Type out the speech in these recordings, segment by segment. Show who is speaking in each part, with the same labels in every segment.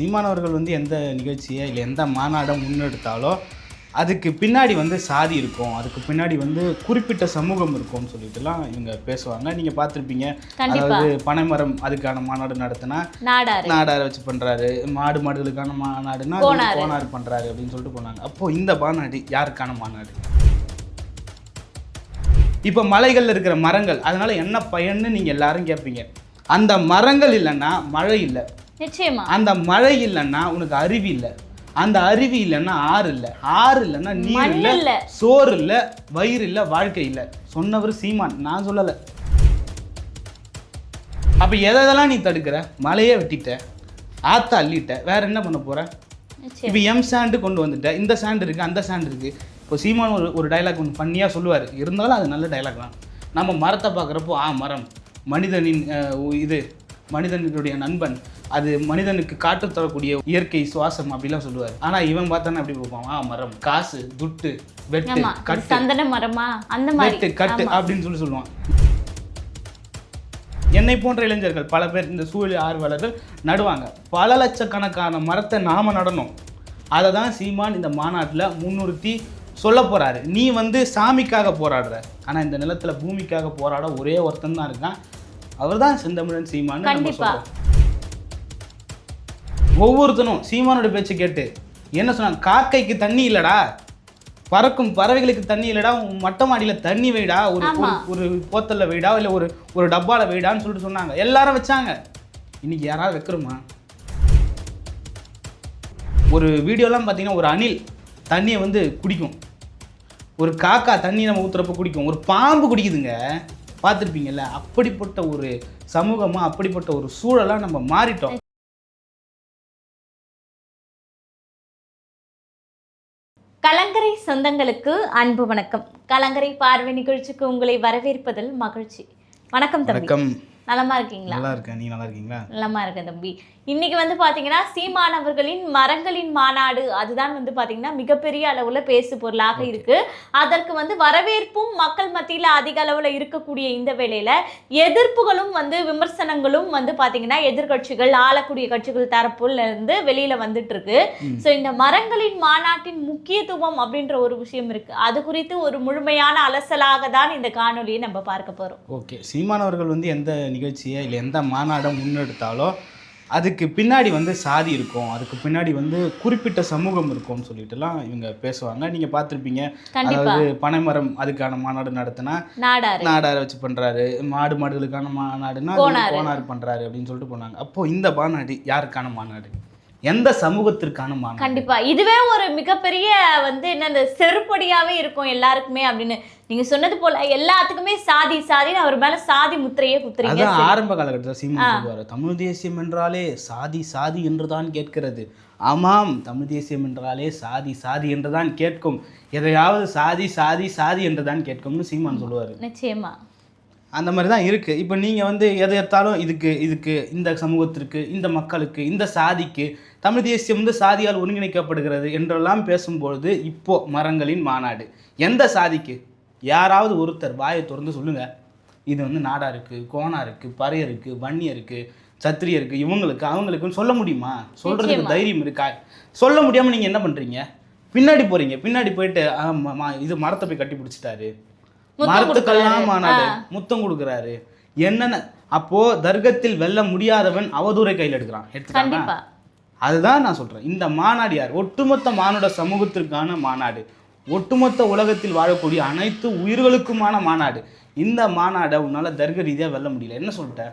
Speaker 1: சீமானவர்கள் வந்து எந்த நிகழ்ச்சியை இல்லை எந்த மாநாடை முன்னெடுத்தாலோ அதுக்கு பின்னாடி வந்து சாதி இருக்கும். அதுக்கு பின்னாடி வந்து குறிப்பிட்ட சமூகம் இருக்கும்னு சொல்லிட்டுலாம் இவங்க பேசுவாங்க. நீங்கள் பார்த்துருப்பீங்க. அதாவது பனைமரம் அதுக்கான மாநாடு நடத்தினா
Speaker 2: நாடாரு
Speaker 1: வச்சு பண்ணுறாரு மாடு மாடுகளுக்கான மாநாடுனா.
Speaker 2: கோனார்
Speaker 1: பண்ணுறாரு அப்படின்னு சொல்லிட்டு போனாங்க. அப்போது இந்த மாநாடு யாருக்கான மாநாடு? இப்போ மலைகளில் இருக்கிற மரங்கள் அதனால என்ன பயன்னு நீங்கள் எல்லாரும் கேட்பீங்க அந்த மரங்கள் இல்லைன்னா மழை இல்லை.
Speaker 2: நிச்சயமா.
Speaker 1: அந்த மழை இல்லைன்னா உனக்கு அருவி இல்லை. அந்த அருவி இல்லைன்னா ஆறு இல்லை. ஆறு இல்லைன்னா நீர் இல்லை. சோறு இல்லை வயிறு இல்லை வாழ்க்கை இல்லை. சொன்னவர் சீமான். நான் சொல்லலை. அப்போ எதெல்லாம் நீ தடுக்கிற? மலையே வெட்டிட்ட ஆத்த அள்ளிட்ட வேற என்ன பண்ண போற? இப்போ எம் சாண்டு கொண்டு வந்துட்ட இந்த சாண்டு இருக்கு அந்த சாண்டு இருக்கு. இப்போ சீமான் ஒரு ஒரு டைலாக் ஒன்று ஃபன்னியாக சொல்லுவார். இருந்தாலும் அது நல்ல டைலாக் தான். நம்ம மரத்தை பார்க்குறப்போ ஆ மரம். மனிதனின் இது மனிதனுடைய நண்பன். அது மனிதனுக்கு காற்று தரக்கூடிய இயற்கை சுவாசம் அப்படிலாம் சொல்லுவார். ஆனால் இவன் பார்த்தானே அப்படி பார்ப்பான். ஆ மரம். காசு துட்டு வெட்டு கட்டு.
Speaker 2: சந்தன மரமா? அந்த மாதிரி.
Speaker 1: கட்டு. அப்படின்னு சொல்லி சொல்லுவான். என்னை போன்ற இளைஞர்கள் பல பேர் இந்த சூழல் ஆர்வலர்கள் நடுவாங்க. பல லட்சக்கணக்கான மரத்தை நாம நடணும். அதை தான் சீமான் இந்த மாநாட்டில் முன்னிறுத்தி சொல்ல போறாரு. நீ வந்து சாமிக்காக போராடுற. ஆனால் இந்த நிலத்துல பூமிக்காக போராட ஒரே ஒருத்தன் தான் இருக்கான். அவர் தான் செந்தமிழன் சீமான் ஒவ்வொருத்தனும் சீமானோட பேச்சு கேட்டு என்ன சொன்னாங்க காக்கைக்கு தண்ணி இல்லடா. பறக்கும் பறவைகளுக்கு தண்ணி இல்லடா. மொட்டை மாடியில் தண்ணி வைடா. ஒரு. ஒரு- போத்தல்ல வைடா. இல்லை ஒரு ஒரு டப்பால வைடான்னு சொல்லிட்டு சொன்னாங்க. எல்லாரும் வச்சாங்க. இன்னைக்கு யாராவது வைக்கிறோமா ஒரு வீடியோலாம் பார்த்தீங்கன்னா ஒரு அணில் தண்ணியை வந்து குடிக்கும். ஒரு காக்கா தண்ணி நம்ம ஊத்துறப்ப குடிக்கும். ஒரு பாம்பு குடிக்குதுங்க. பார்த்துருப்பீங்கல்ல? அப்படிப்பட்ட ஒரு சமூகமாக அப்படிப்பட்ட ஒரு சூழலாக நம்ம மாறிட்டோம்.
Speaker 2: கலங்கரை சொந்தங்களுக்கு அன்பு வணக்கம். கலங்கரை பார்வை நிகழ்ச்சிக்கு உங்களை வரவேற்பதில் மகிழ்ச்சி. வணக்கம் தம்பி.
Speaker 1: வணக்கம்.
Speaker 2: நலமா இருக்கீங்களா?
Speaker 1: நல்லா இருக்கேன் நீ நல்லா இருக்கீங்களா
Speaker 2: நலமா இருக்கேன் தம்பி. இன்னைக்கு வந்து பாத்தீங்கன்னா சீமானவர்களின் மரங்களின் மாநாடு. அதுதான் வந்து பாத்தீங்கன்னா மிகப்பெரிய அளவுல பேசு பொருளாக இருக்கு. அதற்கு வந்து வரவேற்பும் மக்கள் மத்தியில அதிக அளவுல இருக்கக்கூடிய இந்த வேளையில எதிர்ப்புகளும் வந்து விமர்சனங்களும் வந்து பாத்தீங்கன்னா எதிர்க்கட்சிகள் ஆளக்கூடிய கட்சிகள் தரப்புல இருந்து வெளியில வந்துட்டு இருக்கு. ஸோ இந்த மரங்களின் மாநாட்டின் முக்கியத்துவம் அப்படின்ற ஒரு விஷயம் இருக்கு. அது குறித்து ஒரு முழுமையான அலசலாக தான் இந்த காணொலியை நம்ம பார்க்க போறோம்.
Speaker 1: ஓகே. சீமானவர்கள் வந்து எந்த நிகழ்ச்சியை இல்லை எந்த மாநாடை முன்னெடுத்தாலோ அதுக்கு பின்னாடி வந்து சாதி இருக்கும். அதுக்கு பின்னாடி வந்து குறிப்பிட்ட சமூகம் இருக்கும்னு சொல்லிட்டுலாம் இவங்க பேசுவாங்க. நீங்கள் பார்த்துருப்பீங்க. அதாவது பனைமரம் அதுக்கான மாநாடு நடத்தினா
Speaker 2: நாடாரு
Speaker 1: வச்சு பண்ணுறாரு மாடு மாடுகளுக்கான மாநாடுனா
Speaker 2: கோனாரு.
Speaker 1: பண்ணுறாரு அப்படின்னு சொல்லிட்டு போனாங்க. அப்போ இந்த மாநாடு யாருக்கான மாநாடு? எந்த சமூகத்திற்கான
Speaker 2: கண்டிப்பா. இதுவே ஒரு மிகப்பெரிய வந்து என்ன இந்த செருப்படியாவே இருக்கும் எல்லாருக்குமே அப்படின்னு நீங்க சொன்னது போல எல்லாத்துக்குமே சாதி சாதின்னு அவர் மேல சாதி முத்திரையே குத்துறீங்க.
Speaker 1: ஆரம்ப காலகட்டத்தில் சீமான் சொல்லுவார் தமிழ் தேசியம் என்றாலே சாதி சாதி என்றுதான் கேட்கிறது. ஆமாம் தமிழ் தேசியம் என்றாலே சாதி சாதி என்றுதான் கேட்கும். எதையாவது சாதி சாதி சாதி என்றுதான் கேட்கும்னு சீமான் சொல்லுவார்.
Speaker 2: நிச்சயமா.
Speaker 1: அந்த மாதிரி தான் இருக்குது இப்போ நீங்கள் வந்து எதை எடுத்தாலும் இதுக்கு இதுக்கு இந்த சமூகத்திற்கு இந்த மக்களுக்கு இந்த சாதிக்கு தமிழ் தேசியம் வந்து சாதியால் ஒருங்கிணைக்கப்படுகிறது என்றெல்லாம் பேசும்பொழுது இப்போ மரங்களின் மாநாடு. எந்த சாதிக்கு? யாராவது ஒருத்தர் வாயை திறந்து சொல்லுங்க. இது வந்து நாடா இருக்குது கோணா இருக்குது பறையருக்கு வன்னியருக்கு சத்திரியருக்கு இவங்களுக்கு அவங்களுக்குன்னு சொல்ல முடியுமா? சொல்றதுக்கு. தைரியம் இருக்கா? சொல்ல முடியாமல் நீங்கள் என்ன பண்ணுறீங்க பின்னாடி போறீங்க. பின்னாடி போயிட்டு இது மரத்தை போய் கட்டி பிடிச்சிட்டாரு. மரத்துக்கெல்லாம். மாநாடு. முத்தம் கொடுக்குறாரு. என்னென்ன? அப்போ தர்க்கத்தில் வெல்ல முடியாதவன் அவதூறை கையில் எடுக்கிறான்.
Speaker 2: கண்டிப்பா.
Speaker 1: அதுதான் நான் சொல்றேன். இந்த மாநாடு யார்? ஒட்டுமொத்த மானுட சமூகத்திற்கான மாநாடு. ஒட்டுமொத்த உலகத்தில் வாழக்கூடிய அனைத்து உயிர்களுக்குமான மாநாடு. இந்த மாநாடை உன்னால தர்க்க ரீதியா வெல்ல முடியல. என்ன சொல்லிட்ட?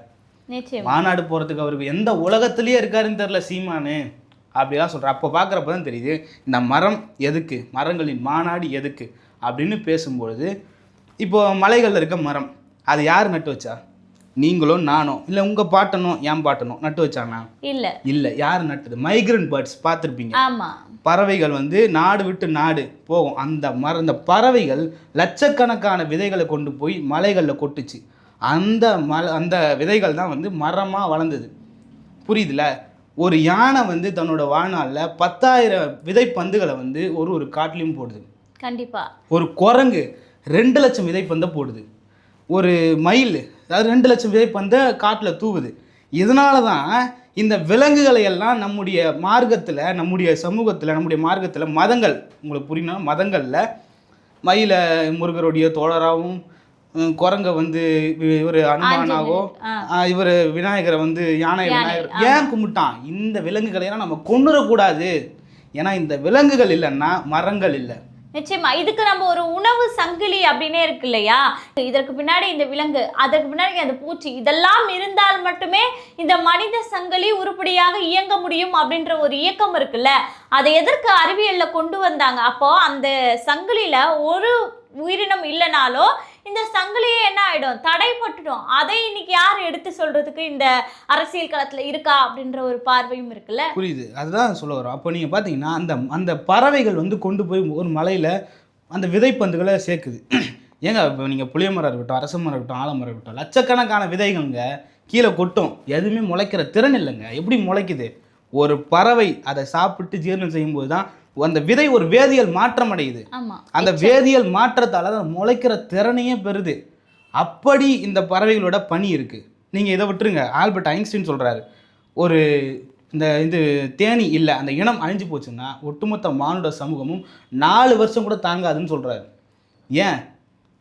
Speaker 1: மாநாடு போறதுக்கு அவருக்கு எந்த உலகத்திலேயே இருக்காருன்னு தெரியல சீமானு. அப்படிலாம் சொல்கிறேன் அப்போ பார்க்குறப்ப தான் தெரியுது இந்த மரம் எதுக்கு? மரங்களின் மாநாடு எதுக்கு? அப்படின்னு பேசும்பொழுது இப்போ மலைகளில் இருக்க மரம் அது யார் நட்டு வச்சா? நீங்களோ நானோ இல்லை உங்கள் பாட்டனோ என் பாட்டனோ நட்டு வச்சானா?
Speaker 2: இல்ல.
Speaker 1: இல்லை யார் நட்டுது? மைக்ரண்ட் பேர்ட்ஸ் பார்த்துருப்பீங்க.
Speaker 2: ஆமா.
Speaker 1: பறவைகள் வந்து நாடு விட்டு நாடு போகும். அந்த மர அந்த பறவைகள் லட்சக்கணக்கான விதைகளை கொண்டு போய் மலைகளில் கொட்டுச்சு. அந்த மல அந்த விதைகள் தான் வந்து மரமாக வளர்ந்தது. புரியுதுல? ஒரு யானை வந்து தன்னோட வாழ்நாளில் பத்தாயிரம் விதைப்பந்துகளை வந்து ஒரு ஒரு காட்டிலையும் போடுது.
Speaker 2: கண்டிப்பா.
Speaker 1: ஒரு குரங்கு ரெண்டு லட்சம் விதைப்பந்தை போடுது. ஒரு மயில் அதாவது ரெண்டு லட்சம் விதைப்பந்தை காட்டில் தூவுது இதனால தான் இந்த விலங்குகளை எல்லாம் நம்முடைய மார்க்கத்தில் நம்முடைய சமூகத்தில் நம்முடைய மார்க்கத்தில் மதங்கள் உங்களுக்கு புரியணும் மதங்களில் மயில முருகருடைய தோழராகவும் குரங்க வந்து இவர் அனுமானாவோ. இவர் விநாயகரை வந்து யானை விநாயகர். ஏன் கும்பிட்டான் இந்த விலங்குகளை நம்ம கொண்டுடக்கூடாது ஏன்னா இந்த விலங்குகள் இல்லைன்னா மரங்கள் இல்லை
Speaker 2: நிச்சயமா இதுக்கு நம்ம ஒரு உணவு சங்கிலி அப்படின்னே இருக்கு இல்லையா? இதற்கு பின்னாடி இந்த விலங்கு அதற்கு பின்னாடி அந்த பூச்சி இதெல்லாம் இருந்தால் மட்டுமே இந்த மனித சங்கிலி உருப்படியாக இயங்க முடியும் அப்படின்ற ஒரு இயக்கம் இருக்குல்ல? அதை எதற்கு அறிவியல்ல கொண்டு வந்தாங்க? அப்போ அந்த சங்கிலியில ஒரு உயிரினம் இல்லைனாலோ இந்த சங்கிலியே என்ன ஆகிடும் தடைப்பட்டுடும். அதை இன்னைக்கு யார் எடுத்து சொல்றதுக்கு இந்த அரசியல் களத்தில் இருக்கா அப்படின்ற ஒரு பார்வையும் இருக்குல்ல?
Speaker 1: புரியுது. அதுதான் சொல்ல வரும் அப்போ நீங்கள் பார்த்தீங்கன்னா அந்த அந்த பறவைகள் வந்து கொண்டு போய் ஒரு மலையில் அந்த விதைப்பந்துகளை சேர்க்குது. ஏங்க இப்போ நீங்கள் புளிய மரம் இருக்கட்டும் அரச மரம் இருக்கட்டும் ஆலமரம் இருக்கட்டும் லட்சக்கணக்கான விதைகள்ங்க கீழே கொட்டும். எதுவுமே முளைக்கிற திறன் இல்லைங்க. எப்படி முளைக்குது? ஒரு பறவை அதை சாப்பிட்டு ஜீரணம் செய்யும்போது தான் அந்த விதை ஒரு வேதியியல் மாற்றம் அடையுது. அந்த வேதியியல் மாற்றத்தால் அது முளைக்கிற திறனையே பெறுது. அப்படி இந்த பறவைகளோட பணி இருக்குது நீங்கள் இதை விட்டுருங்க. ஆல்பர்ட் ஐன்ஸ்டீன் சொல்கிறாரு ஒரு இந்த இது தேனி இல்லை அந்த இனம் அழிஞ்சு போச்சுன்னா ஒட்டுமொத்த மானுட சமூகமும் நாலு வருஷம் கூட தாங்காதுன்னு சொல்கிறாரு ஏன்?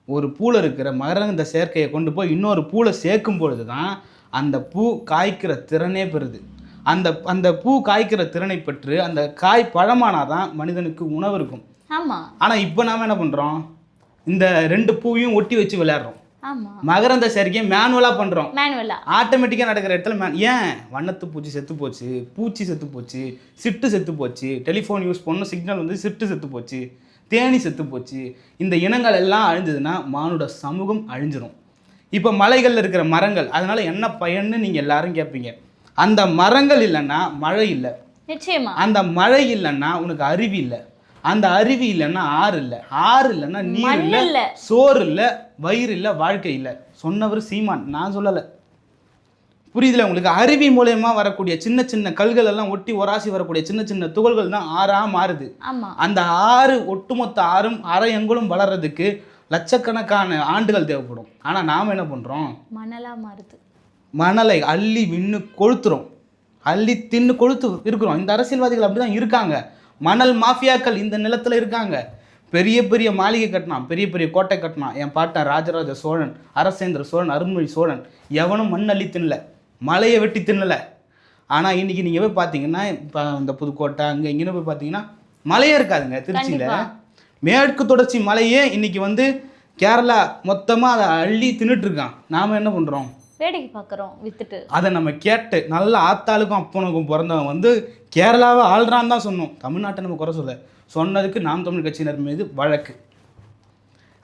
Speaker 1: ஒரு பூவில் இருக்கிற மகரந்த சேர்க்கையை கொண்டு போய் இன்னொரு பூவில் சேர்க்கும் பொழுது தான் அந்த பூ காய்க்கிற திறனே பெறுது. அந்த அந்த பூ காய்க்கிற திறனை பெற்று அந்த காய் பழமானாதான் மனிதனுக்கு உணவு இருக்கும்.
Speaker 2: ஆமா.
Speaker 1: ஆனால் இப்போ நாம என்ன பண்ணுறோம் இந்த ரெண்டு பூவையும் ஒட்டி வச்சு விளையாடுறோம். மகரந்த சேர்க்கையை
Speaker 2: மேனுவலா
Speaker 1: ஆட்டோமேட்டிக்காக நடக்கிற இடத்துல ஏன்? வண்ணத்து பூச்சி செத்து போச்சு பூச்சி செத்து போச்சு சிட்டு செத்து போச்சு டெலிஃபோன் யூஸ் பண்ண சிக்னல் வந்து சிட்டு செத்து போச்சு தேனி செத்து போச்சு இந்த இனங்கள் எல்லாம் அழிஞ்சதுன்னா மானுட சமூகம் அழிஞ்சிரும். இப்போ மலைகளில் இருக்கிற மரங்கள் அதனால என்ன பயன்னு நீங்கள் எல்லாரும் கேட்பீங்க அந்த மரங்கள் இல்லைன்னா மழை இல்லை.
Speaker 2: நிச்சயமா.
Speaker 1: அந்த மழை இல்லைன்னா உனக்கு அருவி இல்லை. அந்த அருவி இல்லைன்னா ஆறு இல்லை. ஆறு இல்லைன்னா நீர் இல்லை. சோறு இல்லை வயிறு இல்லை வாழ்க்கை இல்லை. சொன்னவர் சீமான். நான் சொல்லலை. புரியுதுல உங்களுக்கு? அருவி மூலயமா வரக்கூடிய சின்ன சின்ன கல்கள் எல்லாம் ஒட்டி ஒராசி வரக்கூடிய சின்ன சின்ன துகள்கள் தான் ஆறா மாறுது. அந்த ஆறு ஒட்டுமொத்த ஆறும் அரை எங்குளும் வளர்றதுக்கு லட்சக்கணக்கான ஆண்டுகள் தேவைப்படும். ஆனால் நாம் என்ன பண்ணுறோம்
Speaker 2: மணலா மாறுது.
Speaker 1: மணலை அள்ளி விண்ணு கொளுத்துறோம். அள்ளி தின்னு கொளுத்து இருக்கிறோம். இந்த அரசியல்வாதிகள் அப்படி தான் இருக்காங்க. மணல் மாஃபியாக்கள் இந்த நிலத்தில் இருக்காங்க. பெரிய பெரிய மாளிகை கட்டினான். பெரிய பெரிய கோட்டை கட்டினான். என் பாட்டன் ராஜராஜ சோழன் அரசேந்திர சோழன் அருண்மொழி சோழன் எவனும் மண் அள்ளி தின்னல. மலையை வெட்டி தின்னல. ஆனால் இன்னைக்கு நீங்கள் போய் பார்த்தீங்கன்னா இப்போ இந்த புதுக்கோட்டை அங்கே இங்கேன்னு போய் பார்த்தீங்கன்னா மலையே இருக்காதுங்க திருச்சியில். மேற்கு தொடர்ச்சி மலையே இன்னைக்கு வந்து கேரளா மொத்தமாக அதை அள்ளி தின்னுட்டு இருக்கான். நாம் என்ன பண்ணுறோம்
Speaker 2: வேடிக்கை பார்க்குறோம் வித்துட்டு.
Speaker 1: அதை நம்ம கேட்டு நல்ல ஆத்தாளுக்கும் அப்பனுக்கும் பிறந்தவன் வந்து கேரளாவை ஆள்றான்னு தான் சொன்னோம். தமிழ்நாட்டை நம்ம குறை சொல்ல. சொன்னதுக்கு நாம் தமிழ் கட்சியினர் மீது வழக்கு.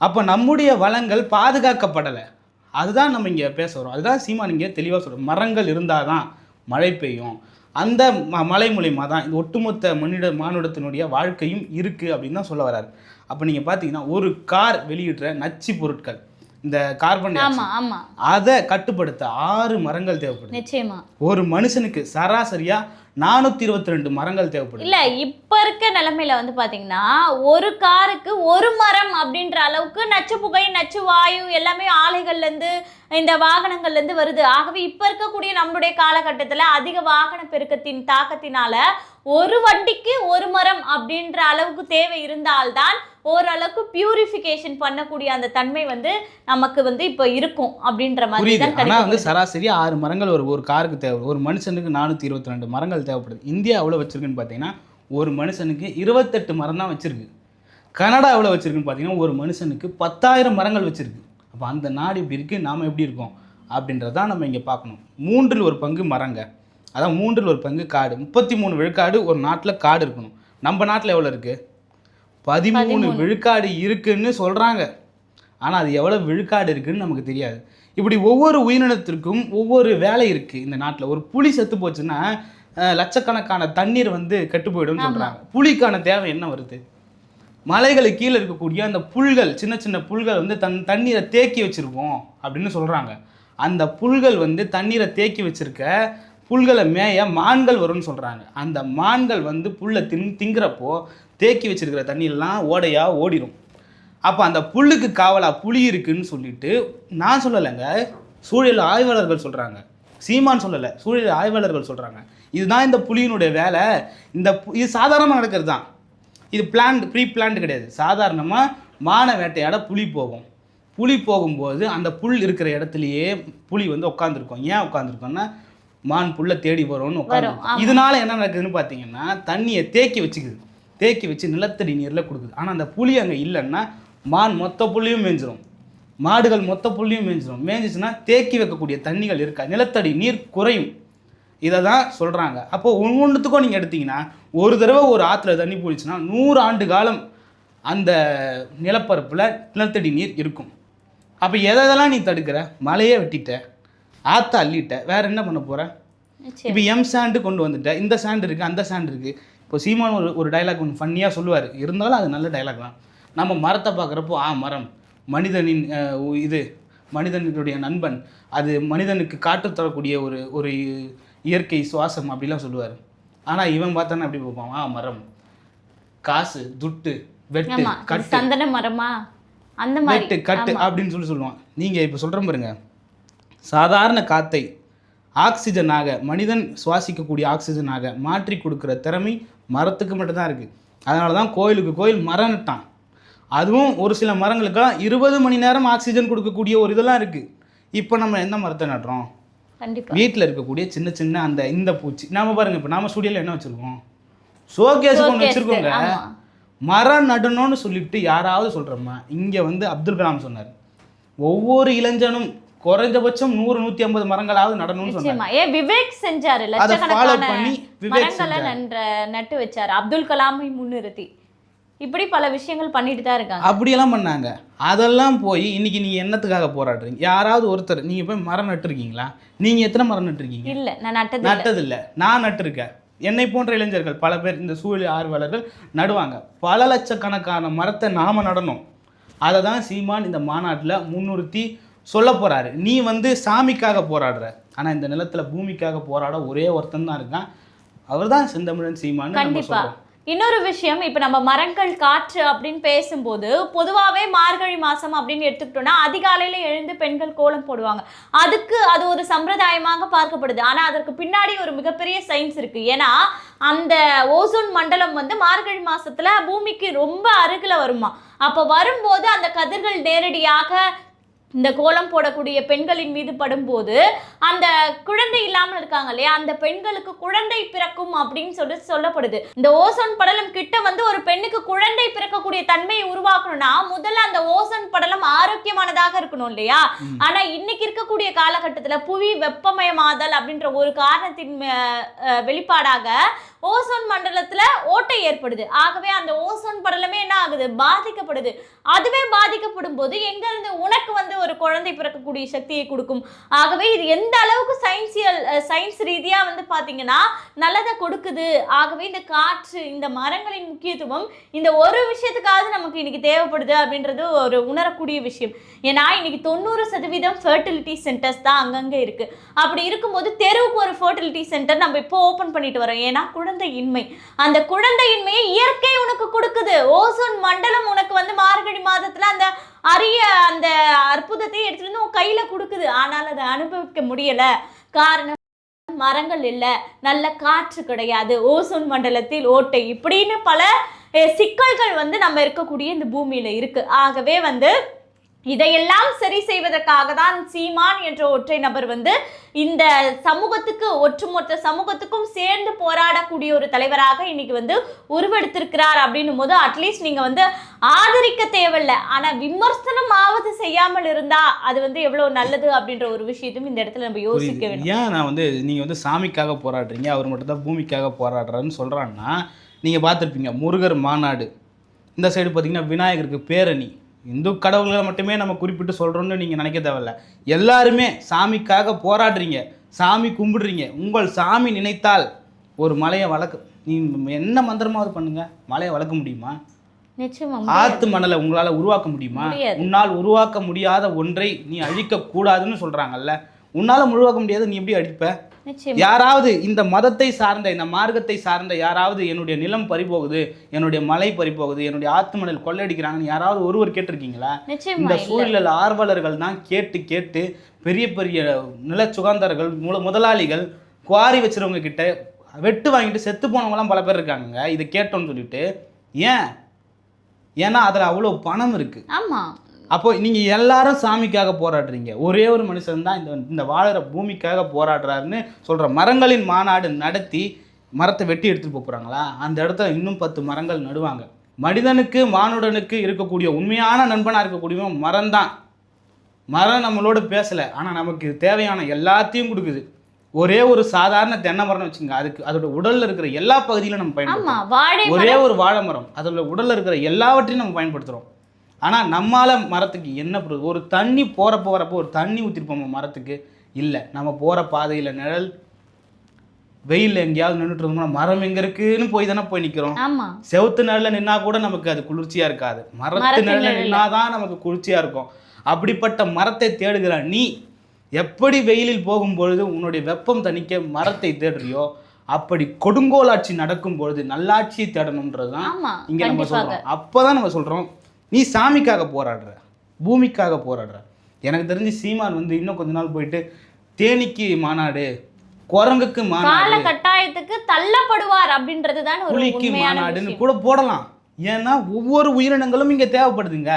Speaker 1: அப்போ நம்முடைய வளங்கள் பாதுகாக்கப்படலை. அதுதான் நம்ம இங்கே பேச வரோம் அதுதான் சீமா இங்கே தெளிவாக சொல்கிறோம் மரங்கள் இருந்தால் தான் மழை பெய்யும். அந்த ம மலை மூலியமாக தான் இந்த ஒட்டுமொத்த மனித மானுடத்தினுடைய வாழ்க்கையும் இருக்குது அப்படின்னு தான் சொல்ல வராரு அப்போ நீங்கள் பார்த்தீங்கன்னா ஒரு கார் வெளியிடுற நச்சு பொருட்கள். இந்த கார்பன் அதை கட்டுப்படுத்த ஆறு மரங்கள் தேவைப்படுது.
Speaker 2: நிச்சயமா.
Speaker 1: ஒரு மனுஷனுக்கு சராசரியா நானூத்தி இருபத்தி ரெண்டு மரங்கள் தேவைப்படுது.
Speaker 2: இல்ல இப்ப இருக்க நிலைமையில வந்து பாத்தீங்கன்னா ஒரு காருக்கு ஒரு மரம் அப்படின்ற அளவுக்கு நச்சு புகை நச்சு வாயு எல்லாமே ஆலைகள்ல இருந்து இந்த வாகனங்கள்ல இருந்து வருது. ஆகவே இப்ப இருக்கக்கூடிய நம்மளுடைய காலகட்டத்துல அதிக வாகன பெருக்கத்தின் தாக்கத்தினால ஒரு வண்டிக்கு ஒரு மரம் அப்படின்ற அளவுக்கு தேவை இருந்தால்தான் ஓரளவுக்கு பியூரிஃபிகேஷன் பண்ணக்கூடிய அந்த தன்மை வந்து நமக்கு வந்து இப்ப இருக்கும் அப்படின்ற மாதிரி
Speaker 1: புரியுது.
Speaker 2: தான்
Speaker 1: ஆனா வந்து சராசரி ஆறு மரங்கள் ஒரு ஒரு காருக்கு தேவை. ஒரு மனுஷனுக்கு நானூத்தி இருபத்தி ரெண்டு மரங்கள் தேவைப்படுது. இந்தியா எவ்வளவு வச்சிருக்குன்னு பார்த்தீங்கன்னா ஒரு மனுஷனுக்கு இருபத்தெட்டு மரம் தான் வச்சிருக்கு. கனடா எவ்வளவு வச்சிருக்குன்னு பார்த்தீங்கன்னா ஒரு மனுஷனுக்கு பத்தாயிரம் மரங்கள் வச்சிருக்கு. அப்போ அந்த நாடு இப்படி இருக்கு நாம எப்படி இருக்கோம்? அப்படின்றதான் நம்ம இங்கே பார்க்கணும். மூன்றில் ஒரு பங்கு மரங்க. அதான் மூன்றில் ஒரு பங்கு காடு. முப்பத்தி மூணு விழுக்காடு ஒரு நாட்டில் காடு இருக்கணும். நம்ம நாட்டில் எவ்வளோ இருக்குது பதிமூணு விழுக்காடு இருக்குன்னு சொல்கிறாங்க ஆனால் அது எவ்வளோ விழுக்காடு இருக்குன்னு நமக்கு தெரியாது. இப்படி ஒவ்வொரு உயிரினத்திற்கும் ஒவ்வொரு வேலை இருக்குது இந்த நாட்டில் ஒரு புலி செத்து போச்சுன்னா லட்சக்கணக்கான தண்ணீர் வந்து கெட்டு போயிடும்னு சொல்கிறாங்க புலிக்கான தேவை என்ன வருது? மலைகளுக்கு கீழே இருக்கக்கூடிய அந்த புல்கள் சின்ன சின்ன புல்கள் வந்து தன் தண்ணீரை தேக்கி வச்சுருக்கோம் அப்படின்னு சொல்கிறாங்க அந்த புல்கள் வந்து தண்ணீரை தேக்கி வச்சிருக்க புல்களை மேய மான்கள் வரும்னு சொல்கிறாங்க அந்த மான்கள் வந்து புல்லை தின் திங்கிறப்போ தேக்கி வச்சிருக்கிற தண்ணியெல்லாம் ஓடையாக ஓடிடும் அப்போ அந்த புல்லுக்கு காவலாக புலி இருக்குன்னு சொல்லிட்டு நான் சொல்லலைங்க சூழல் ஆய்வாளர்கள் சொல்கிறாங்க சீமான் சொல்லலை சூழல் ஆய்வாளர்கள் சொல்கிறாங்க இதுதான் இந்த புலியினுடைய வேலை. இந்த இது சாதாரணமாக நடக்கிறது தான். இது பிளான்டு ப்ரீ பிளான்டு கிடையாது. சாதாரணமாக மான வேட்டையாட புலி போகும். புலி போகும்போது அந்த புல் இருக்கிற இடத்துலையே புலி வந்து உட்காந்துருக்கும் ஏன் உட்காந்துருக்கோன்னா மான் புல்லை தேடி வரும்னு உட்காந்து இதனால என்ன நடக்குதுன்னு பார்த்தீங்கன்னா தண்ணியை தேக்கி வச்சுக்குது. தேக்கி வச்சு நிலத்தடி நீரில் கொடுக்குது. ஆனால் அந்த புலி அங்கே இல்லைன்னா மான் மொத்த புள்ளியும் மேய்ஞ்சிரும் மாடுகள் மொத்த புள்ளியும் மேய்ஞ்சிரும் மேய்ஞ்சிச்சுன்னா தேக்கி வைக்கக்கூடிய தண்ணிகள் இருக்கா? நிலத்தடி நீர் குறையும். இதை தான் சொல்கிறாங்க அப்போ ஒவ்வொன்றுத்துக்கும் நீங்கள் எடுத்தீங்கன்னா ஒரு தடவை ஒரு ஆற்றுல தண்ணி போயிடுச்சுன்னா நூறு ஆண்டு காலம் அந்த நிலப்பரப்பில் நிலத்தடி நீர் இருக்கும். அப்போ எதெல்லாம் நீ தடுக்கிற? மலையே வெட்டிட்ட. ஆற்ற அள்ளிட்ட. வேற என்ன பண்ண போற?
Speaker 2: நிச்சயம்.
Speaker 1: இப்போ எம் சாண்டு கொண்டு வந்துட்ட. இந்த சாண்டு இருக்குது அந்த சாண்டு இருக்குது இப்போ சீமான் ஒரு ஒரு டைலாக் ஒன்று ஃபன்னியாக சொல்லுவார். இருந்தாலும் அது நல்ல டைலாக் தான். நம்ம மரத்தை பார்க்குறப்போ ஆ மரம். மனிதனின் இது. மனிதனுடைய நண்பன். அது மனிதனுக்கு காற்று தரக்கூடிய ஒரு ஒரு இயற்கை சுவாசம் அப்படிலாம் சொல்லுவார். ஆனால் இவன் பார்த்தானே அப்படி பார்ப்பான்? ஆ மரம். காசு துட்டு வெட்டு கட்டு.
Speaker 2: சந்தன மரமா? அந்த மாதிரி.
Speaker 1: வெட்டு கட்டு அப்படின்னு சொல்லி சொல்லுவான். நீங்கள் இப்போ சொல்கிறேன் பாருங்க. சாதாரண காத்தை ஆக்சிஜனாக மனிதன் சுவாசிக்கக்கூடிய ஆக்சிஜனாக மாற்றி கொடுக்குற திறமை மரத்துக்கு மட்டும்தான் இருக்குது அதனால தான் கோயிலுக்கு கோயில் மரம் நட்டான் அதுவும் ஒரு சில மரங்களுக்கெல்லாம் இருபது மணி நேரம் ஆக்சிஜன் கொடுக்கக்கூடிய ஒரு இதெல்லாம் இருக்குது இப்போ நம்ம எந்த மரத்தை நடுறோம்? வீட்டில் இருக்கக்கூடிய சின்ன சின்ன அந்த இந்த பூச்சி நாம பாருங்க இப்போ நாம ஸ்டுடியோவில் என்ன வச்சுருக்கோம்? ஷோகேஸுக்கு ஒன்று வச்சுருக்கோங்க. மரம் நடணும்னு சொல்லிட்டு யாராவது சொல்கிறோமா இங்கே வந்து அப்துல் கலாம் சொன்னார். ஒவ்வொரு இளைஞனும் குறைஞ்சபட்சம் நூறு நூற்றி ஐம்பது மரங்களாவது நடணும்னு
Speaker 2: நிச்சயமா. ஏன் விவேக் செஞ்சாரு. லட்சக்கணக்கான மரங்களை நட்டு வச்சாரு. அப்துல் கலாமை முன்னிறுத்தி. இப்படி பல விஷயங்கள் பண்ணிட்டு தான் இருக்காங்க.
Speaker 1: அப்படியெல்லாம் பண்ணாங்க. அதெல்லாம் போய் இன்னைக்கு நீங்கள் என்னத்துக்காக போராடுறீங்க? யாராவது ஒருத்தர் நீங்கள் போய் மரம் நட்டுருக்கீங்களா? நீங்கள் எத்தனை மரம் நட்டுருக்கீங்க?
Speaker 2: இல்ல நான் நட்டது இல்ல.
Speaker 1: நட்டதில்லை. நான் நட்டிருக்கேன். என்னை போன்ற இளைஞர்கள் பல பேர் இந்த சூழல் ஆர்வலர்கள் நடுவாங்க. பல லட்சக்கணக்கான மரத்தை நாம நடணும். அதை தான் சீமான் இந்த மாநாட்டில் முன்னிறுத்தி சொல்ல போறாரு. நீ வந்து சாமிக்காக போராடுற. ஆனால் இந்த நிலத்துல பூமிக்காக போராட ஒரே ஒருத்தன் தான் இருக்கான். அவர் தான் செந்தமிழன் சீமான்னு
Speaker 2: கண்டிப்பா. இன்னொரு விஷயம் இப்ப நம்ம மரங்கள் காற்று அப்படின்னு பேசும்போது பொதுவாவே மார்கழி மாசம் அப்படின்னு எடுத்துக்கிட்டோம்னா அதிகாலையில எழுந்து பெண்கள் கோலம் போடுவாங்க. அதுக்கு அது ஒரு சம்பிரதாயமாக பார்க்கப்படுது. ஆனா அதற்கு பின்னாடி ஒரு மிகப்பெரிய சயின்ஸ் இருக்கு. ஏன்னா அந்த ஓசோன் மண்டலம் வந்து மார்கழி மாசத்துல பூமிக்கு ரொம்ப அருகில வருமா. அப்ப வரும்போது அந்த கதிர்கள் நேரடியாக இந்த கோலம் போடக்கூடிய பெண்களின் மீது படும்போது அந்த குழந்தை இல்லாமல் இருக்காங்க இல்லையா? அந்த பெண்களுக்கு குழந்தை பிறக்கும் அப்படின்னு சொல்லி சொல்லப்படுது. இந்த ஓசோன் படலம் கிட்ட வந்து ஒரு பெண்ணுக்கு குழந்தை பிறக்கக்கூடிய தன்மையை உருவாக்கணும்னா முதல்ல அந்த ஓசோன் படலம் ஆரோக்கியமானதாக இருக்கணும் இல்லையா. ஆனா இன்னைக்கு இருக்கக்கூடிய காலகட்டத்துல புவி வெப்பமயமாதல் அப்படின்ற ஒரு காரணத்தின் வெளிப்பாடாக ஓசோன் மண்டலத்தில் ஓட்டை ஏற்படுது. ஆகவே அந்த ஓசோன் படலமே என்ன ஆகுது? பாதிக்கப்படுது. அதுவே பாதிக்கப்படும் போது எங்கேருந்து உனக்கு வந்து ஒரு குழந்தை பிறக்கக்கூடிய சக்தியை கொடுக்கும்? ஆகவே இது எந்த அளவுக்கு சயின்சியல் சயின்ஸ் ரீதியாக வந்து பார்த்தீங்கன்னா நல்லதை கொடுக்குது? ஆகவே இந்த காற்று இந்த மரங்களின் முக்கியத்துவம் இந்த ஒரு விஷயத்துக்காவது நமக்கு இன்னைக்கு தேவைப்படுது அப்படின்றது ஒரு உணரக்கூடிய விஷயம். ஏன்னா இன்னைக்கு தொண்ணூறு சதவீதம் ஃபர்டிலிட்டி சென்டர்ஸ் தான் அங்கங்கே இருக்குது அப்படி இருக்கும்போது தெருவுக்கு ஒரு ஃபர்டிலிட்டி சென்டர் நம்ம இப்போ ஓப்பன் பண்ணிட்டு வரோம். ஏன்னா குழந்தையின்மை. அந்த குழந்தையின்மையை இயற்கை உனக்கு கொடுக்குது. ஓசோன் மண்டலம் உனக்கு வந்து மார்கழி மாதத்துல அந்த அரிய அந்த அற்புதத்தை எடுத்துட்டு வந்து உன் கையில கொடுக்குது. ஆனால் அதை அனுபவிக்க முடியல. காரணம் மரங்கள் இல்ல. நல்ல காற்று கிடையாது. ஓசோன் மண்டலத்தில் ஓட்டை. இப்படின்னு பல சிக்கல்கள் வந்து நம்ம இருக்கக்கூடிய இந்த பூமியில இருக்கு. ஆகவே வந்து இதையெல்லாம் சரி செய்வதற்காக தான் சீமான் என்ற ஒற்றை நபர் வந்து இந்த சமூகத்துக்கு ஒட்டுமொத்த சமூகத்துக்கும் சேர்ந்து போராடக்கூடிய ஒரு தலைவராக இன்னைக்கு வந்து உருவெடுத்திருக்கிறார் அப்படின்னும் போது அட்லீஸ்ட் நீங்க வந்து ஆதரிக்க தேவையில்ல. ஆனா விமர்சனம் ஆவது செய்யாமல் இருந்தா அது வந்து எவ்வளவு நல்லது அப்படின்ற ஒரு விஷயத்தையும் இந்த இடத்துல நம்ம யோசிக்க. வேண்டும்
Speaker 1: ஏன் நான் வந்து நீங்கள் வந்து சாமிக்காக போராடுறீங்க அவர் மட்டும் தான் பூமிக்காக போராடுறாருன்னு சொல்கிறான்னா நீங்கள் பார்த்துருப்பீங்க முருகர் மாநாடு. இந்த சைடு பார்த்தீங்கன்னா விநாயகருக்கு பேரணி. இந்து கடவுள்களை மட்டுமே நம்ம குறிப்பிட்டு சொல்கிறோம்னு நீங்கள் நினைக்க தேவையில்ல. எல்லாருமே சாமிக்காக போராடுறீங்க சாமி கும்பிடுறீங்க. உங்கள் சாமி நினைத்தால் ஒரு மலையை வளர்க்க நீ என்ன மந்திரமாவது பண்ணுங்க மலையை வளர்க்க முடியுமா? ஆத்து மணலை உங்களால் உருவாக்க முடியுமா. உன்னால் உருவாக்க முடியாத ஒன்றை நீ அழிக்க கூடாதுன்னு சொல்றாங்கல்ல. உன்னால உருவாக்க முடியாது நீ எப்படி அழிப்ப? யாராவது இந்த மதத்தை சார்ந்த இந்த மார்க்கத்தை சார்ந்த யாராவது என்னுடைய நிலம் பறிபோகுது என்னுடைய மலை பறிபோகுது என்னுடைய ஆத்துமணல் கொள்ளையடிக்கிறாங்கன்னு யாராவது ஒருவர் கேட்டிருக்கீங்களா? இந்த
Speaker 2: இல்ல.
Speaker 1: சூழல் ஆர்வலர்கள் தான் கேட்டு கேட்டு பெரிய பெரிய நில சுகாந்தாரர்கள் முல முதலாளிகள் குவாரி வச்சிருவங்க கிட்ட வெட்டு வாங்கிட்டு செத்து போனவங்கலாம் பல பேர் இருக்காங்க இதை கேட்டோம்னு சொல்லிட்டு ஏன்? ஏன்னா அதில் அவ்வளோ பணம் இருக்கு.
Speaker 2: ஆமா.
Speaker 1: அப்போ நீங்க எல்லாரும் சாமிக்காக போராடுறீங்க. ஒரே ஒரு மனுஷன் தான் இந்த இந்த வாழுற பூமிக்காக போராடுறாருன்னு சொல்ற மரங்களின் மாநாடு நடத்தி மரத்தை வெட்டி எடுத்துட்டு போப் போறாங்களா? அந்த இடத்துல இன்னும் பத்து மரங்கள் நடுவாங்க. மனிதனுக்கு மானுடனுக்கு இருக்கக்கூடிய உண்மையான நண்பனா இருக்கக்கூடியவன் மரம் தான். மரம் நம்மளோட பேசல. ஆனா நமக்கு தேவையான எல்லாத்தையும் கொடுக்குது. ஒரே ஒரு சாதாரண தென்னை மரம்னு வச்சுங்க அதுக்கு அதோட உடல்ல இருக்கிற எல்லா பகுதியிலும் நம்ம
Speaker 2: வாழை
Speaker 1: ஒரே ஒரு வாழை மரம். அதோட உடல்ல இருக்கிற எல்லாவற்றையும் நம்ம பயன்படுத்துறோம். ஆனா நம்மால மரத்துக்கு என்ன ஒரு தண்ணி போறப்ப வரப்போ ஒரு தண்ணி ஊத்திருப்போமா மரத்துக்கு? இல்ல. நம்ம போற பாதையில நிழல் வெயில்ல எங்கேயாவது நின்றுட்டு இருந்தோம்னா மரம் எங்க இருக்குன்னு போய் தானே போய் நிக்கிறோம். செவுத்து நிழல்ல நின்னா கூட நமக்கு அது குளிர்ச்சியா இருக்காது. மரத்து நிழல்ல. நின்னாதான் நமக்கு குளிர்ச்சியா இருக்கும். அப்படிப்பட்ட மரத்தை தேடுகிற நீ எப்படி வெயிலில் போகும்பொழுது உன்னுடைய வெப்பம் தணிக்க மரத்தை தேடுறியோ அப்படி கொடுங்கோலாட்சி நடக்கும் பொழுது நல்லாட்சியை தேடணுன்றதுதான்
Speaker 2: ஆமா.
Speaker 1: இங்க நம்ம சொல்றோம். அப்பதான் நம்ம சொல்றோம் நீ சாமிக்காக போராடுற பூமிக்காக போராடுற. எனக்கு தெரிஞ்சு சீமான் வந்து இன்னும் கொஞ்ச நாள் போயிட்டு தேனிக்கு மாநாடு குரங்குக்கு மாநாடு
Speaker 2: கட்டாயத்துக்கு தள்ளப்படுவார் அப்படின்றது தான்
Speaker 1: புலிக்கு மாநாடுன்னு கூட போடலாம். ஏன்னா ஒவ்வொரு உயிரினங்களும் இங்கே தேவைப்படுதுங்க.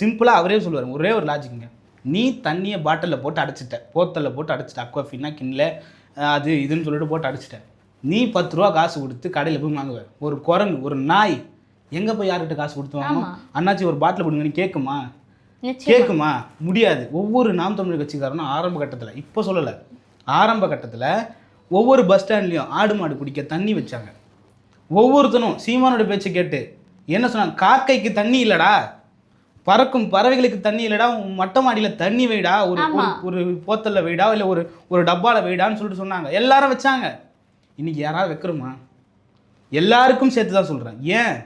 Speaker 1: சிம்பிளாக அவரே சொல்லுவார். ஒரே ஒரு லாஜிக்குங்க நீ தண்ணியை பாட்டிலில் போட்டு அடைச்சிட்ட. போத்தலில் போட்டு அடைச்சிட்ட. அக்வாஃபின்னா கிண்ணில் அது இதுன்னு சொல்லிட்டு போட்டு அடைச்சிட்ட. நீ பத்து ரூபா காசு கொடுத்து கடையில் போய் வாங்குவ. ஒரு குரங்கு ஒரு நாய் எங்கே போய் யார்கிட்ட காசு கொடுத்து வாங்கணும்?
Speaker 2: ஆமா.
Speaker 1: அண்ணாச்சி ஒரு பாட்டில் கொடுங்கன்னு கேட்குமா கேட்குமா முடியாது. ஒவ்வொரு நாம் தமிழ் கட்சிக்காரனும் ஆரம்ப கட்டத்தில் இப்போ சொல்லலை ஆரம்ப கட்டத்தில் ஒவ்வொரு பஸ் ஸ்டாண்ட்லேயும் ஆடு மாடு குடிக்க தண்ணி வச்சாங்க. ஒவ்வொருத்தனும் சீமானோட பேச்சை கேட்டு என்ன சொன்னாங்க? காக்கைக்கு தண்ணி இல்லடா. பறக்கும் பறவைகளுக்கு தண்ணி இல்லடா. மொட்டை மாடியில் தண்ணி வைடா. ஒரு. ஒரு போத்தல்ல வைடா. இல்லை ஒரு ஒரு டப்பால வைடான்னு சொல்லிட்டு சொன்னாங்க. எல்லாரும் வச்சாங்க. இன்னைக்கு யாராவது வைக்கிறோமா எல்லாருக்கும் சேர்த்து தான் சொல்கிறேன் ஏன்?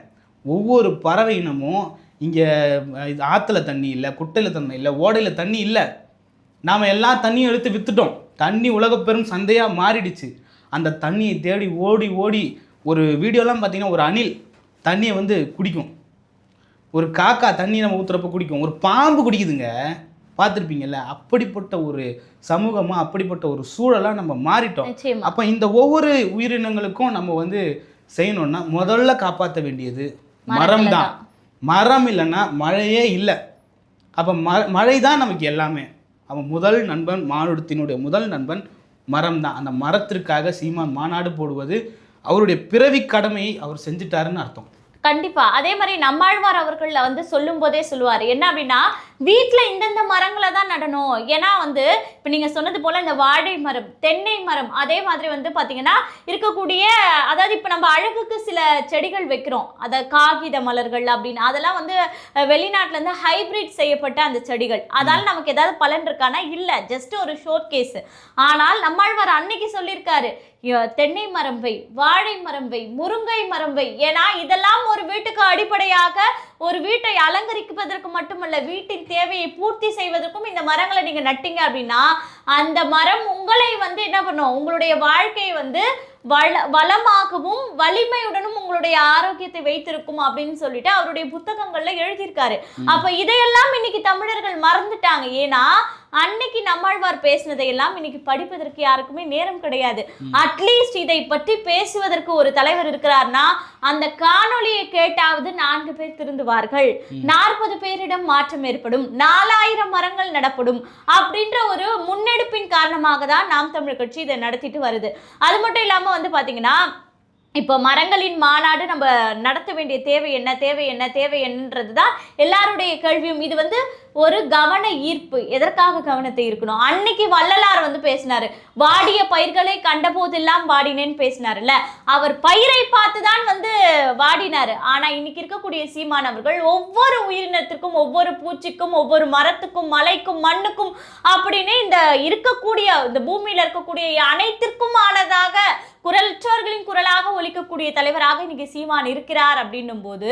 Speaker 1: ஒவ்வொரு பறவை இனமும் இங்கே ஆற்றுல தண்ணி இல்லை குட்டையில் தண்ணி இல்லை ஓடையில் தண்ணி இல்லை. நாம் எல்லா தண்ணியும் எடுத்து வித்துட்டோம். தண்ணி உலக பெரும் சந்தையாக மாறிடுச்சு. அந்த தண்ணியை தேடி ஓடி ஓடி ஒரு வீடியோலாம் பார்த்தீங்கன்னா ஒரு அணில் தண்ணியை வந்து குடிக்கும். ஒரு காக்கா தண்ணி நம்ம ஊற்றுறப்ப குடிக்கும். ஒரு பாம்பு குடிக்குதுங்க. பார்த்துருப்பீங்கல்ல? அப்படிப்பட்ட ஒரு சமூகமாக அப்படிப்பட்ட ஒரு சூழலாக நம்ம மாறிட்டோம். அப்போ இந்த ஒவ்வொரு உயிரினங்களுக்கும் நம்ம வந்து செய்யணும்னா முதல்ல காப்பாற்ற வேண்டியது மரம் தான் மரம் இல்லைன்னா மழையே இல்லை. அப்போ ம மழை தான் நமக்கு எல்லாமே. அவன் முதல் நண்பன் மானுடத்தினுடைய முதல் நண்பன் மரம் தான் அந்த மரத்திற்காக சீமான் மாநாடு போடுவது அவருடைய பிறவி கடமையை அவர் செஞ்சுட்டாருன்னு அர்த்தம்.
Speaker 2: கண்டிப்பா. அதே மாதிரி நம்மாழ்வார் அவர்கள் வந்து சொல்லும் போதே சொல்லுவார். என்ன அப்படின்னா வீட்ல இந்தந்த மரங்களை தான் நடணும். ஏன்னா வந்து இப்போ நீங்க சொன்னது போல இந்த வாழை மரம் தென்னை மரம் அதே மாதிரி வந்து பாத்தீங்கன்னா இருக்கக்கூடிய அதாவது இப்போ நம்ம அழகுக்கு சில செடிகள் வைக்கிறோம். அத காகித மலர்கள் அப்படின்னு அதெல்லாம் வந்து அஹ், வெளிநாட்டுல இருந்து ஹைபிரிட் செய்யப்பட்ட அந்த செடிகள். அதால நமக்கு ஏதாவது பலன் இருக்கானா? இல்ல ஜஸ்ட் ஒரு ஷோர்ட் கேஸ் ஆனால் நம்மாழ்வார் அன்னைக்கு சொல்லியிருக்காரு தென்னை மரம் வை வாழை மரம் வை முருங்கை மரம் வை. ஏன்னா இதெல்லாம் ஒரு வீட்டுக்கு அடிப்படையாக ஒரு வீட்டை அலங்கரிப்பதற்கு மட்டுமல்ல வீட்டின் தேவையை பூர்த்தி செய்வதற்கும் இந்த மரங்களை நீங்க நட்டீங்க அப்படின்னா அந்த மரம் உங்களை வந்து என்ன பண்ணும்? உங்களுடைய வாழ்க்கையை வந்து வள வளமாகவும் வலிமையுடனும் உங்களுடைய ஆரோக்கியத்தை வைத்திருக்கும் அப்படின்னு சொல்லிட்டு அவருடைய புத்தகங்கள்ல எழுதியிருக்காரு. அப்ப இதையெல்லாம் இன்னைக்கு தமிழர்கள் மறந்துட்டாங்க. ஏன்னா அன்னைக்கு நம்மாழ்வார் பேசினதை எல்லாம் இன்னைக்கு படிப்பதற்கு யாருக்குமே நேரம் கிடையாது. அட்லீஸ்ட் இதை பற்றி பேசுவதற்கு ஒரு தலைவர் இருக்கிறார்னா அந்த காணொளியை கேட்டாவது நான்கு பேர் திருந்துவார்கள். நாற்பது பேரிடம் மாற்றம் ஏற்படும். நாலாயிரம் மரங்கள் நடப்படும். அப்படின்ற ஒரு முன்னெடுப்பின் காரணமாக தான் நாம் தமிழர் கட்சி இதை நடத்திட்டு வருது. அது மட்டும் இல்லாம வந்து பாத்தீங்கன்னா இப்போ மரங்களின் மாநாடு நம்ம நடத்த வேண்டிய தேவை என்ன தேவை என்ன தேவை என்னன்றது தான் எல்லாருடைய கேள்வியும். இது வந்து ஒரு கவன ஈர்ப்பு. எதற்காக கவனத்தை இருக்கணும் அன்னைக்கு வள்ளலார் வந்து பேசினாரு. வாடிய பயிர்களை கண்டபோதெல்லாம் வாடினேன்னு பேசினாருல்ல. அவர் பயிரை பார்த்து தான் வந்து வாடினாரு. ஆனா இன்னைக்கு இருக்கக்கூடிய சீமானவர்கள் ஒவ்வொரு உயிரினத்திற்கும் ஒவ்வொரு பூச்சிக்கும் ஒவ்வொரு மரத்துக்கும் மலைக்கும் மண்ணுக்கும் அப்படின்னு இந்த இருக்கக்கூடிய இந்த பூமியில இருக்கக்கூடிய அனைத்திற்கும் ஆனதாக குரலற்றவர்களின் குரலாக ஒழிக்கக்கூடிய தலைவராக இன்னைக்கு சீமான் இருக்கிறார் அப்படின்னும் போது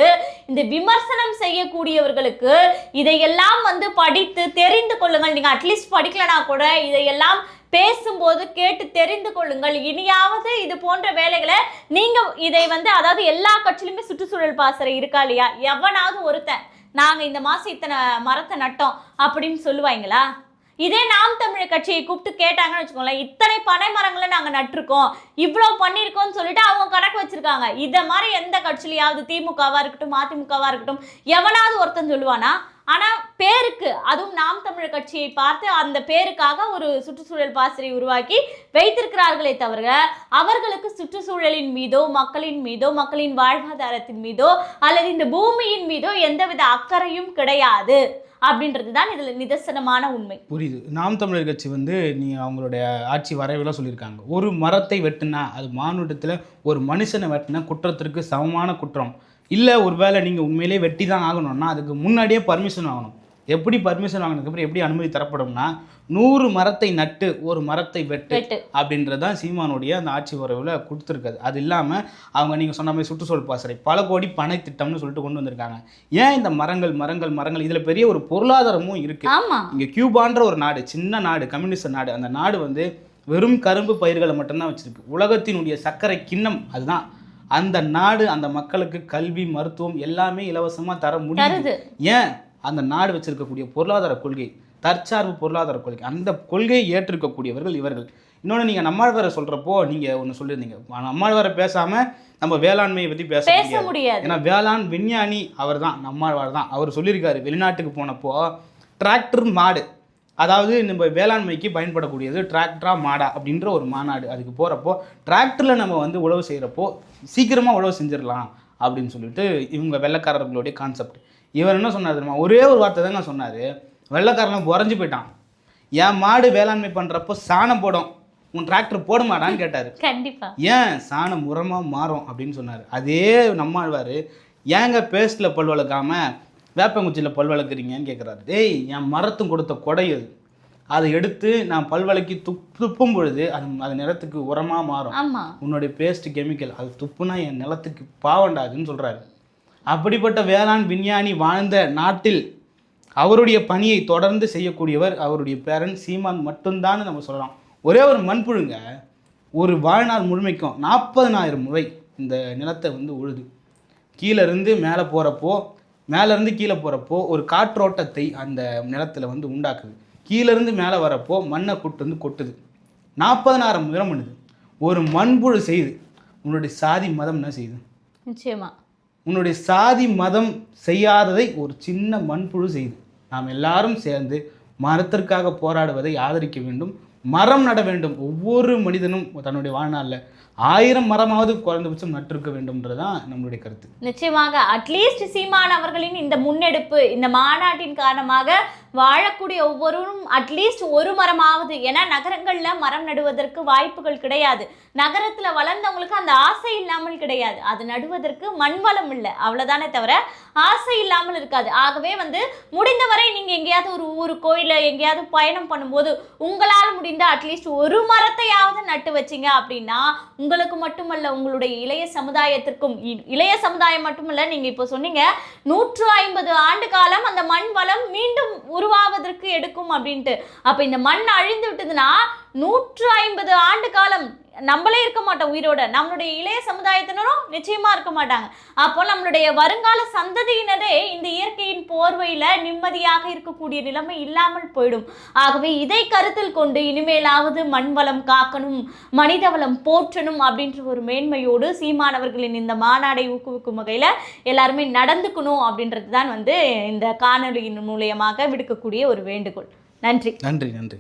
Speaker 2: இந்த விமர்சனம் செய்யக்கூடியவர்களுக்கு இதையெல்லாம் வந்து வந்து படித்து தெரிந்து கொள்ளுங்கள். நீங்கள் அட்லீஸ்ட் படிக்கலனா கூட இதையெல்லாம் பேசும்போது கேட்டு தெரிந்து கொள்ளுங்கள். இனியாவது இது போன்ற வேலைகளை நீங்க இதை வந்து அதாவது எல்லா கட்சியிலுமே சுற்றுச்சூழல் பாசறை இருக்கா இல்லையா? எவனாவது ஒருத்தன் நாங்க இந்த மாசம் இத்தனை மரத்தை நட்டோம் அப்படின்னு சொல்லுவாங்களா? இதே நாம் தமிழர் கட்சியை கூப்பிட்டு கேட்டாங்கன்னு வச்சுக்கோங்களேன் இத்தனை பனை மரங்களை நாங்கள் நட்டிருக்கோம் இவ்வளோ பண்ணியிருக்கோம்னு சொல்லிட்டு அவங்க கணக்கு வச்சிருக்காங்க. இதை மாதிரி எந்த கட்சியிலையாவது திமுகவாக இருக்கட்டும் அதிமுகவாக இருக்கட்டும் எவனாவது ஒருத்தன் சொல்லுவானா? ஆனால் பேருக்கு அதுவும் நாம் தமிழர் கட்சியை பார்த்து அந்த பேருக்காக ஒரு சுற்றுச்சூழல் பாசறை உருவாக்கி வைத்திருக்கிறார்களே தவிர அவர்களுக்கு சுற்றுச்சூழலின் மீதோ மக்களின் மீதோ மக்களின் வாழ்வாதாரத்தின் மீதோ அல்லது இந்த பூமியின் மீதோ எந்தவித அக்கறையும் கிடையாது அப்படின்றது தான் இதில் நிதர்சனமான உண்மை.
Speaker 1: புரியுது. நாம் தமிழர் கட்சி வந்து நீ அவங்களுடைய ஆட்சி வரைவெல்லாம் சொல்லியிருக்காங்க. ஒரு மரத்தை வெட்டினா அது மானுடத்தில் ஒரு மனுஷனை வெட்டினா குற்றத்திற்கு சமமான குற்றம். இல்லை ஒருவேளை நீங்கள் உண்மையிலேயே வெட்டி தான் ஆகணும்னா அதுக்கு முன்னாடியே பர்மிஷன் வாங்கணும். எப்படி பர்மிஷன் வாங்கினதுக்கப்புறம் எப்படி அனுமதி தரப்படும்னா நூறு மரத்தை நட்டு ஒரு மரத்தை வெட்டு அப்படின்றது தான் சீமானுடைய அந்த ஆட்சி உறவில் கொடுத்துருக்காது அது இல்லாமல் அவங்க நீங்கள் சொன்ன மாதிரி சுற்றுச்சூழல் பாசறை பல கோடி பண திட்டம்னு சொல்லிட்டு கொண்டு வந்திருக்காங்க. ஏன் இந்த மரங்கள் மரங்கள் மரங்கள்? இதில் பெரிய ஒரு பொருளாதாரமும் இருக்குது இங்கே கியூபான்ற ஒரு நாடு சின்ன நாடு கம்யூனிஸ்ட் நாடு அந்த நாடு வந்து வெறும் கரும்பு பயிர்களை மட்டும்தான் வச்சிருக்கு. உலகத்தினுடைய சர்க்கரை கிண்ணம் அதுதான். அந்த நாடு அந்த மக்களுக்கு கல்வி மருத்துவம் எல்லாமே இலவசமாக தர முடியுது. ஏன்? அந்த நாடு வச்சிருக்கக்கூடிய பொருளாதார கொள்கை தற்சார்பு பொருளாதார கொள்கை அந்த கொள்கையை ஏற்றிருக்கக்கூடியவர்கள் இவர்கள். இன்னொன்று நீங்கள் நம்மாழ்வாரை சொல்கிறப்போ நீங்கள் ஒன்று சொல்லியிருந்தீங்க. நம்மாழ்வாரை பேசாமல் நம்ம வேளாண்மையை பற்றி பேச முடியாது. ஏன்னா வேளாண் விஞ்ஞானி அவர் தான் நம்மாழ்வார் தான். அவர் சொல்லியிருக்காரு வெளிநாட்டுக்கு போனப்போ டிராக்டர் மாடு அதாவது நம்ம வேளாண்மைக்கு பயன்படக்கூடியது டிராக்டரா மாடா அப்படின்ற ஒரு மாநாடு அதுக்கு போகிறப்போ டிராக்டரில் நம்ம வந்து உழவு செய்கிறப்போ சீக்கிரமாக உழவு செஞ்சிடலாம் அப்படின்னு சொல்லிட்டு இவங்க வெள்ளைக்காரர்களுடைய கான்செப்ட் இவர் என்ன சொன்னார் தெரியுமா? ஒரே ஒரு வார்த்தை தாங்க சொன்னார். வெள்ளைக்காரலாம் உறைஞ்சு போயிட்டான். என் மாடு வேளாண்மை பண்ணுறப்போ சாணம் போடும். உன் டிராக்டர் போட மாட்டான்னு கேட்டார்.
Speaker 2: கண்டிப்பா.
Speaker 1: ஏன்? சாணம் உரமாக மாறும் அப்படின்னு சொன்னார். அதே நம்மாழ்வார் ஏங்க பேஸ்ட்டில் பல் வளர்க்காம வேப்பங்குச்சியில் பல் வளர்க்குறீங்கன்னு கேட்குறாரு டேய் என் மரத்தும் கொடுத்த கொடை அது. அதை எடுத்து நான் பல் வளக்கி துப் துப்பும் பொழுது அது அது நிலத்துக்கு உரமாக மாறும். உன்னுடைய பேஸ்ட் கெமிக்கல் அது துப்புனா என் நிலத்துக்கு பாவண்டாதுன்னு சொல்கிறாரு அப்படிப்பட்ட வேளாண் விஞ்ஞானி வாழ்ந்த நாட்டில் அவருடைய பணியை தொடர்ந்து செய்யக்கூடியவர் அவருடைய பேரன் சீமான் மட்டும்தான் நம்ம சொல்லலாம். ஒரே ஒரு மண்புழுங்க ஒரு வாழ்நாள் முழுமைக்கும் நாற்பதனாயிரம் முறை இந்த நிலத்தை வந்து உழுது. கீழே இருந்து மேலே போகிறப்போ மேலேருந்து கீழே போகிறப்போ ஒரு காற்றோட்டத்தை அந்த நிலத்தில் வந்து உண்டாக்குது. கீழே இருந்து மேலே வரப்போ மண்ணை கூட்டு வந்து கொட்டுது. நாற்பதனாயிரம் முறை பண்ணுது. ஒரு மண்புழு செய்யுது. உன்னுடைய சாதி மதம் என்ன செய்யுது?
Speaker 2: நிச்சயமா.
Speaker 1: உன்னுடைய சாதி மதம் செய்யாததை ஒரு சின்ன மண்புழு செய்யுது. நாம் எல்லாரும் சேர்ந்து மரத்திற்காக போராடுவதை ஆதரிக்க வேண்டும். மரம் நட வேண்டும். ஒவ்வொரு மனிதனும் தன்னுடைய வாழ்நாளில் ஆயிரம் மரமாவது குறைந்தபட்சம் நட்டிருக்க வேண்டும்ன்றதுதான் நம்மளுடைய கருத்து.
Speaker 2: நிச்சயமாக அட்லீஸ்ட் சீமான் அவர்களின் இந்த முன்னெடுப்பு இந்த மாநாட்டின் காரணமாக வாழக்கூடிய ஒவ்வொருவரும் அட்லீஸ்ட் ஒரு மரமாவது ஏன்னா நகரங்களில் மரம் நடுவதற்கு வாய்ப்புகள் கிடையாது. நகரத்தில் வளர்ந்தவங்களுக்கு அந்த ஆசை இல்லாமல் கிடையாது. அது நடுவதற்கு மண் வளம் இல்லை. அவ்வளோதானே தவிர ஆசை இல்லாமல் இருக்காது. ஆகவே வந்து முடிந்தவரை நீங்கள் எங்கேயாவது ஒரு ஊருக்கோ இல்லை எங்கேயாவது பயணம் பண்ணும்போது உங்களால் முடிந்த அட்லீஸ்ட் ஒரு மரத்தையாவது நட்டு வச்சீங்க அப்படின்னா உங்களுக்கு மட்டுமல்ல உங்களுடைய இளைய சமுதாயத்திற்கும் இ- இளைய சமுதாயம் மட்டுமல்ல நீங்கள் இப்போ சொன்னீங்க நூற்று ஐம்பது ஆண்டு காலம் அந்த மண் வளம் மீண்டும் உருவாவதற்கு எடுக்கும் அப்படின்ட்டு. அப்போ இந்த மண் அழிந்து விட்டதுன்னா நூற்று ஐம்பது ஆண்டு காலம் நம்மளே இருக்க மாட்டோம் உயிரோட. நம்மளுடைய இளைய சமுதாயத்தினரும் நிச்சயமா இருக்க மாட்டாங்க. அப்போ நம்மளுடைய வருங்கால சந்ததியினரே இந்த இயற்கையின் போர்வையில நிம்மதியாக இருக்கக்கூடிய நிலைமை இல்லாமல் போயிடும். ஆகவே இதை கருத்தில் கொண்டு இனிமேலாவது மண் வளம் காக்கணும் மனித வளம் போற்றணும் அப்படின்ற ஒரு மேன்மையோடு சீமானவர்களின் இந்த மாநாடை ஊக்குவிக்கும் வகையில எல்லாருமே நடந்துக்கணும் அப்படின்றது தான் வந்து இந்த காணொலியின் மூலியமாக விடுக்கக்கூடிய ஒரு வேண்டுகோள். நன்றி.
Speaker 1: நன்றி நன்றி.